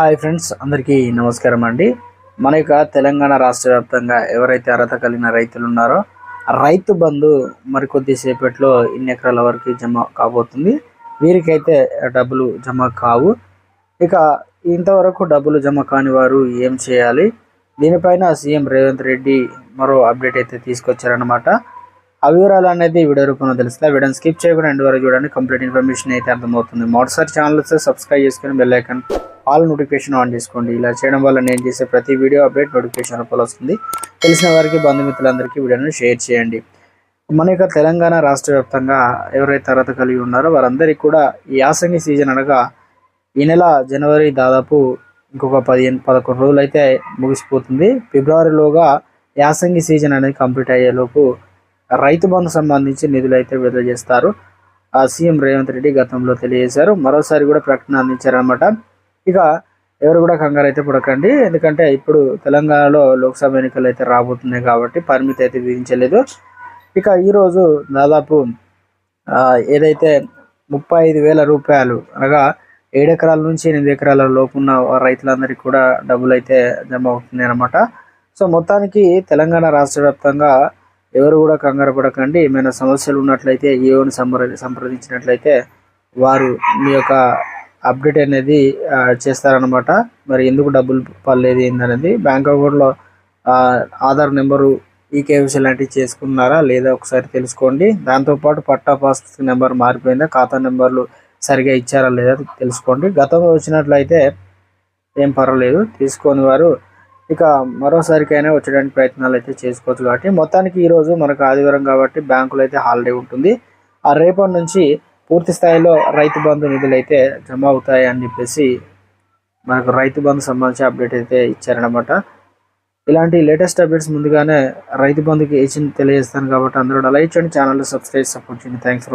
Hi friends అందరికీ నమస్కారం అండి. మన యొక్క తెలంగాణ రాష్ట్ర వ్యాప్తంగా ఎవరైతే అర్హత కలిగిన రైతులు ఉన్నారో రైతు బంధు మరికొద్దిసేపట్లో ఇన్ని ఎకరాల వరకు జమ కాబోతుంది. వీరికైతే డబ్బులు జమ కావు. ఇక ఇంతవరకు డబ్బులు జమ కాని వారు ఏం చేయాలి? దీనిపైన సీఎం రేవంత్ రెడ్డి మరో అప్డేట్ అయితే తీసుకొచ్చారనమాట ఆ వివరాలు అనేది వీడియో రూపంలో తెలుస్తుంది. వీడియోని స్కిప్ చేయకుండా ఎండ్ వరకు చూడండి. కంప్లీట్ ఇన్ఫర్మేషన్ అయితే అర్థమవుతుంది. మొదటిసారి ఛానల్ వస్తే సబ్స్క్రైబ్ చేసుకుని bell icon all notification on చేసుకోండి. ఇలా చేయడం వల్ల నేను చేసే ప్రతి వీడియో అప్డేట్ నోటిఫికేషన్ రూపంలో వస్తుంది. తెలిసిన వారికి బంధుమిత్రులందరికీ వీడియోని షేర్ చేయండి. మన యొక్క తెలంగాణ రాష్ట్ర వ్యాప్తంగా ఎవరైతే అర్హత కలిగి ఉన్నారో వారందరికీ కూడా ఈ యాసంగి సీజన్ అనగా ఈ నెల జనవరి దాదాపు ఇంకొక పదిహేను పదకొండు రోజులు అయితే ముగిసిపోతుంది. ఫిబ్రవరిలోగా యాసంగి సీజన్ అనేది కంప్లీట్ అయ్యేలోపు రైతు బంధు సంబంధించి నిధులు అయితే విడుదల చేస్తారు. ఆ సీఎం రేవంత్ రెడ్డి గతంలో తెలియజేశారు. మరోసారి కూడా ప్రకటన అందించారనమాట ఇక ఎవరు కూడా కంగారు అయితే పడకండి. ఎందుకంటే ఇప్పుడు తెలంగాణలో లోక్సభ ఎన్నికలు అయితే రాబోతున్నాయి కాబట్టి పరిమితి అయితే విధించలేదు. ఇక ఈరోజు దాదాపు ఏదైతే ముప్పై ఐదు వేల రూపాయలు అనగా ఏడు ఎకరాల నుంచి ఎనిమిది ఎకరాల లోపు ఉన్న రైతులందరికీ కూడా డబ్బులు అయితే జమ అవుతున్నాయి అనమాట సో మొత్తానికి తెలంగాణ రాష్ట్ర వ్యాప్తంగా ఎవరు కూడా కంగారు పడకండి. ఏమైనా సమస్యలు ఉన్నట్లయితే ఏవోని సంప్రదించినట్లయితే వారు మీ యొక్క అప్డేట్ అనేది చేస్తారనమాట మరి ఎందుకు డబ్బులు పడలేదు ఏందనేది బ్యాంక్ అకౌంట్లో ఆధార్ నెంబరు ఈకేవీసీ లాంటివి చేసుకున్నారా లేదా ఒకసారి తెలుసుకోండి. దాంతోపాటు పట్టా పాస్ నెంబర్ మారిపోయిందా ఖాతా నెంబర్లు సరిగా ఇచ్చారా లేదా తెలుసుకోండి. గతంలో వచ్చినట్లయితే ఏం పర్వాలేదు తీసుకొని వారు ఇక మరోసారికైనా వచ్చడానికి ప్రయత్నాలు అయితే చేసుకోవచ్చు కాబట్టి. మొత్తానికి ఈరోజు మనకు ఆదివారం కాబట్టి బ్యాంకులో అయితే హాలిడే ఉంటుంది. ఆ రేపటి నుంచి పూర్తి స్థాయిలో రైతు బంధు నిధులు అయితే జమ అవుతాయి అని చెప్పేసి మనకు రైతు బంధు సంబంధించి అప్డేట్ అయితే ఇచ్చారనమాట ఇలాంటి లేటెస్ట్ అప్డేట్స్ ముందుగానే రైతు బంధుకి ఏచింది తెలియజేస్తాను కాబట్టి అందరూ లైక్ చేయండి ఛానల్ సబ్స్క్రైబ్ సపోర్ట్ చేయండి. థ్యాంక్స్